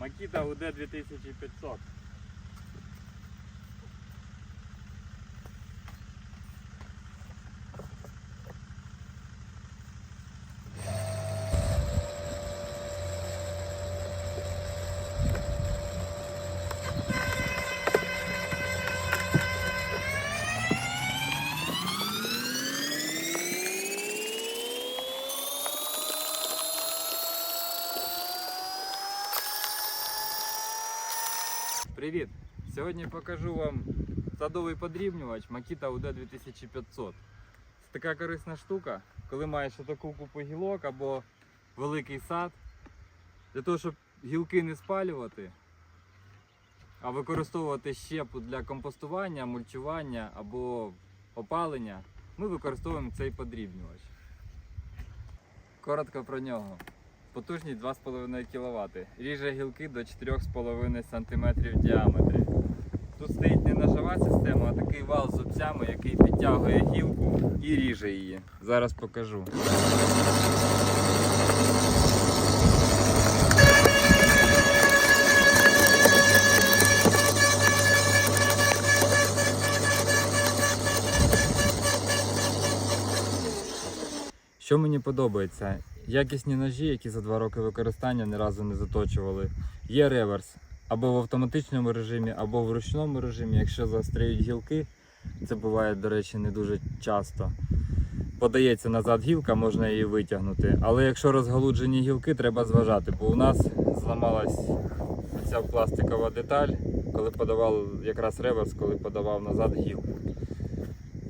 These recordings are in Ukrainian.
Макіта УД 2500. Привіт! Сьогодні покажу вам садовий подрібнювач Makita UD 2500. Це така корисна штука, коли маєш таку купу гілок або великий сад. Для того, щоб гілки не спалювати, а використовувати щепу для компостування, мульчування або опалення, ми використовуємо цей подрібнювач. Коротко про нього. Потужність 2,5 кВт. Ріже гілки до 4,5 см в діаметрі. Тут стоїть не ножова система, а такий вал з зубцями, який підтягує гілку і ріже її. Зараз покажу. Що мені подобається? Якісні ножі, які за два роки використання ні разу не заточували. Є реверс або в автоматичному режимі, або в ручному режимі. Якщо заострюють гілки, це буває, до речі, не дуже часто. Подається назад гілка, можна її витягнути. Але якщо розгалуджені гілки, треба зважати, бо у нас зламалась ця пластикова деталь, коли подавав якраз реверс, коли подавав назад гілку.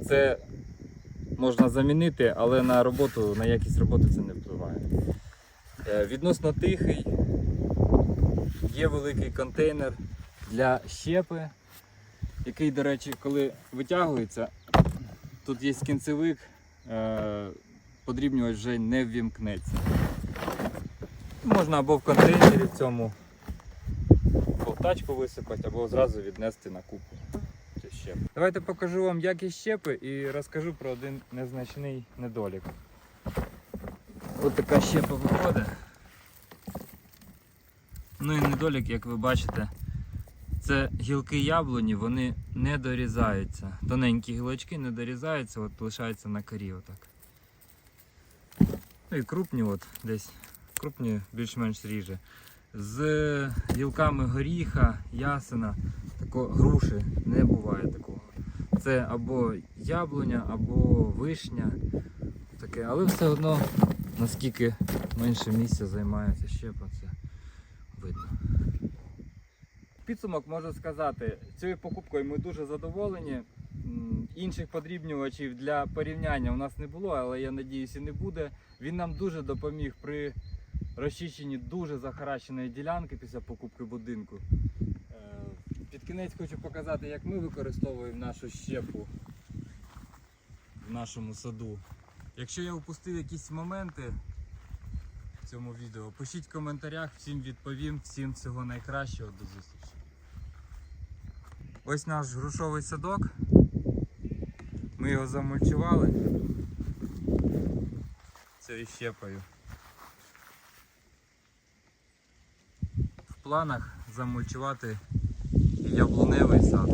Це можна замінити, але на роботу, на якість роботи це не впливає. Е, Відносно тихий, є великий контейнер для щепи, який, до речі, коли витягується, тут є кінцевик, е, подрібнювач вже не ввімкнеться. Можна або в контейнері в цьому тачку висипати, або зразу віднести на купу. Цю щепу. Давайте покажу вам якість щепи і розкажу про один незначний недолік. Ось така щепа виходить. Ну і недолік, як ви бачите, це гілки яблуні, вони не дорізаються. Тоненькі гілочки не дорізаються, от лишаються на корі отак. Ну і крупні от десь. Крупні більш-менш ріже. З гілками горіха, ясена, груші не буває такого. Це або яблуня, або вишня. Таке, але все одно наскільки менше місця займає ця щепа, це видно. Підсумок можу сказати, цією покупкою ми дуже задоволені. Інших подрібнювачів для порівняння у нас не було, але я надіюся і не буде. Він нам дуже допоміг при розчищенні дуже захаращеної ділянки після покупки будинку. Під кінець хочу показати, як ми використовуємо нашу щепу в нашому саду. Якщо я упустив якісь моменти в цьому відео, пишіть в коментарях, всім відповім, всім всього найкращого, до зустрічі. Ось наш грушовий садок. Ми його замульчували цією щепою. В планах замульчувати яблуневий сад.